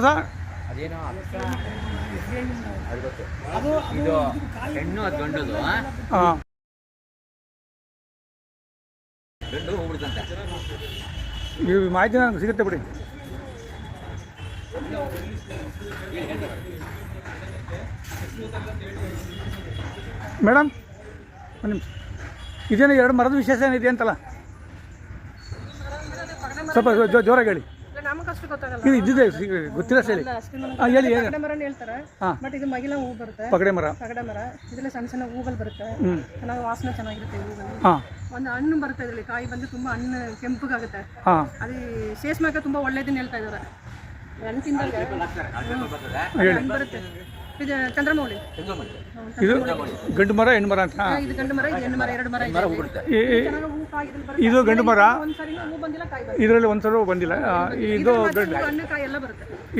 Sir. ಅದೇನೋ ಇದು ಹೆಣ್ಣು ಅದು ಗಂಡದು ಆ? ಹಾಂ. ಗಂಡು ಹೋಗ್ಬಿಡ್ತಂತೆ. ಈ ಮಾಹಿತಿ ನನಗೆ ಸಿಗುತ್ತೆ ಬಿಡಿ. ಮೇಡಮ್ ಒಂದು ನಿಮಿಷ. ಇದೇನು ಎರಡು ಮರದ ವಿಶೇಷ ಏನಿದೆ ಅಂತಲ್ಲ? ಸ್ವಲ್ಪ ಜೋರಾಗಿ ಹೇಳಿ. ನಮಗಷ್ಟು ಗೊತ್ತಾಗಲ್ಲ. ಇದು ಇದ್ದಿದೆ ಸಿ- ಗೊತ್ತಿಲ್ಲ ಸರಿ. ಅಷ್ಟು ಹೇಳಿ ಹೇಳಿ ಪಗಡೆ ಮರನೇ ಹೇಳ್ತಾರೆ. ಹಾಂ. ಬಟ್ ಇದು ಮಗಿಲ ಹೂ ಬರುತ್ತೆ. ಪಗಡೆ ಮರ. ಪಗಡೆ ಮರ. ಇದರಲ್ಲಿ ಸಣ್ಣ ಸಣ್ಣ ಹೂಗಳು ಬರುತ್ತೆ. ಚೆನ್ನಾಗಿ ವಾಸನೆ ಚೆನ್ನಾಗಿರುತ್ತೆ ಹೂಗಳು. ಹಾಂ. ಒಂದು ಹಣ್ಣು ಬರುತ್ತೆ ಇದರಲ್ಲಿ. ಕಾಯಿ ಬಂದು ತುಂಬಾ ಹಣ್ಣು ಕೆಂಪಗಾಗುತ್ತೆ. ಹಾಂ. ಅದು ಸೇಸ್ಮಾಕ ತುಂಬಾ ಒಳ್ಳೇದನ್ನ ಹೇಳ್ತಾ ಇದ್ದಾರೆ. ಹಣ್ಣು ತಿಂದಾಗ ಹಣ್ಣು ಬರುತ್ತೆ. ಇದು ಚಂದ್ರಮೌಳಿ. ಇದು ಗಂಡು ಮರ ಹೆಣ್ಣು ಮರ ಅಂತ? ಹಾ, ಇದು ಗಂಡು ಮರ ಇದು ಹೆಣ್ಣು ಮರ ಎರಡು ಮರ ಇದ್ರಲ್ಲಿ ಇದು ಗಂಡು ಮರ. ಒಂದ್ಸಲ ಬಂದಿಲ್ಲ ಇದು ಗಂಡು ಹಣ್ಣು ಕಾಯಿ ಎಲ್ಲ ಬರುತ್ತೆ.